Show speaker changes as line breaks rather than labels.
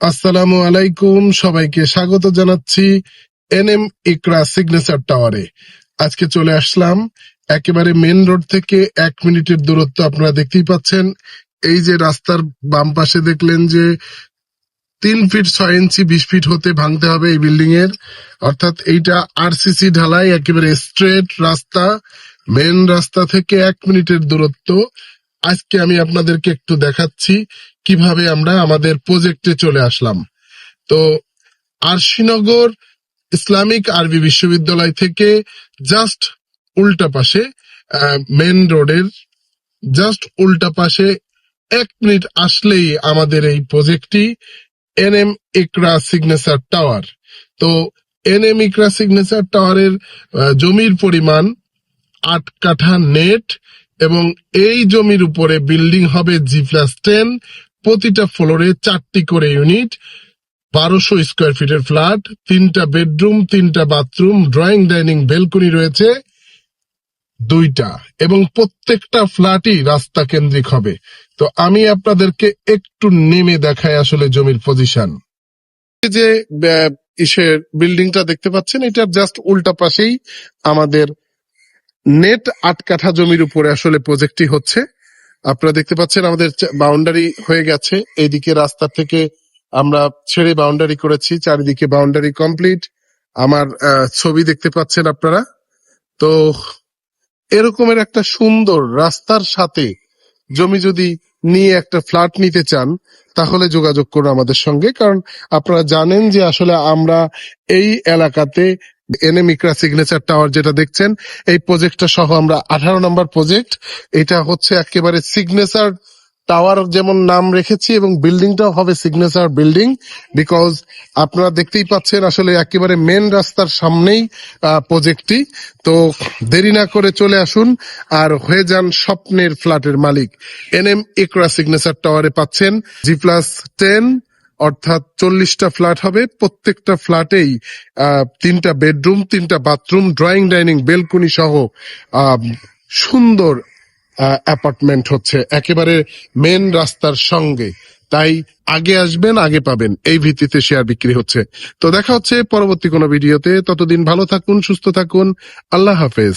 আসসালামু আলাইকুম, সবাইকে স্বাগত জানাচ্ছি এনএম ইকরা সিগনেচার টাওয়ারে। আজকে চলে আসলাম একেবারে মেন রোড থেকে এক মিনিটের দূরত্ব আপনারা দেখতেই পাচ্ছেন। এই যে রাস্তার বাম পাশে দেখলেন যে তিন ফিট ছয় ইঞ্চি, বিশ ফিট হতে ভাঙতে হবে এই বিল্ডিং এর অর্থাৎ এইটা আরসিসি ঢালাই, একেবারে স্ট্রেট রাস্তা মেন রাস্তা থেকে এক মিনিটের দূরত্ব। আজকে আমি আপনাদেরকে একটু দেখাচ্ছি কীভাবে আমরা আমাদের প্রজেক্টে চলে আসলাম। তো আরশিনগর ইসলামিক আরবি বিশ্ববিদ্যালয় থেকে জাস্ট উল্টা পাশে মেন রোডের জাস্ট পাশে এক মিনিট আসলেই আমাদের এই প্রজেক্টটি এনএম ইকরা সিগনেচার টাওয়ার তো এনএম ইকরা সিগনেচার টাওয়ারের জমির পরিমাণ আট কাঠা নেট এবং এই জমির উপরে বিল্ডিং হবে জি প্লাস টেন প্রতিটা ফ্লোরে চারটি করে ইউনিট বারোশো স্কোয়ার ফিটের ফ্ল্যাট তিনটা বেডরুম তিনটা বাথরুম ড্রয়িং ডাইনিং বেলকনি রয়েছে, দুইটা। এবং প্রত্যেকটা ফ্ল্যাটই রাস্তা কেন্দ্রিক হবে। তো আমি আপনাদেরকে একটু নেমে দেখাই আসলে জমির পজিশন যে ইসের বিল্ডিংটা দেখতে পাচ্ছেন, এটার জাস্ট উল্টা পাশেই আমাদের নেট আট কাঠা জমির উপরে আসলে প্রজেক্টটি হচ্ছে। আপনারা দেখতে পাচ্ছেন আমাদের বাউন্ডারি হয়ে গেছে। এইদিকে রাস্তা থেকে আমরা ছেড়ে বাউন্ডারি করেছি। চারিদিকে বাউন্ডারি কমপ্লিট আমার ছবি দেখতে পাচ্ছেন আপনারা। তো এরকমের একটা সুন্দর রাস্তার সাথে জমি যদি নিয়ে একটা ফ্ল্যাট নিতে চান, তাহলে যোগাযোগ করুন আমাদের সঙ্গে। কারণ আপনারা জানেন যে আসলে আমরা এই এলাকাতে ইকরা সিগনেচার টাওয়ার যেটা দেখছেন, এই প্রজেক্টটা সহ আমরা আঠারো নম্বর প্রজেক্ট এটা হচ্ছে একেবারে সিগনেচার টাওয়ার যেমন নাম রেখেছি এবং বিল্ডিংটাও হবে সিগনেচার বিল্ডিং বিকজ আপনারা দেখতেই পাচ্ছেন আসলে একেবারে মেন রাস্তার সামনেই প্রজেক্টটি তো দেরি না করে চলে আসুন আর হয়ে যান স্বপ্নের ফ্ল্যাটের মালিক। এনএম ইকরা সিগনেচার টাওয়ারে পাচ্ছেন জি প্লাস টেন অর্থাৎ চল্লিশটা ফ্ল্যাট হবে, প্রত্যেকটা ফ্ল্যাটেই তিনটা বেডরুম, তিনটা বাথরুম, ড্রয়িং, ডাইনিং, বেলকনি সহ সুন্দর অ্যাপার্টমেন্ট হচ্ছে একেবারে মেন রাস্তার সঙ্গে। তাই আগে আসবেন, আগে পাবেন। এই ভিত্তিতে শেয়ার বিক্রি হচ্ছে। তো দেখা হচ্ছে পরবর্তী কোনো ভিডিওতে। ততদিন ভালো থাকুন, সুস্থ থাকুন। আল্লাহ হাফেজ।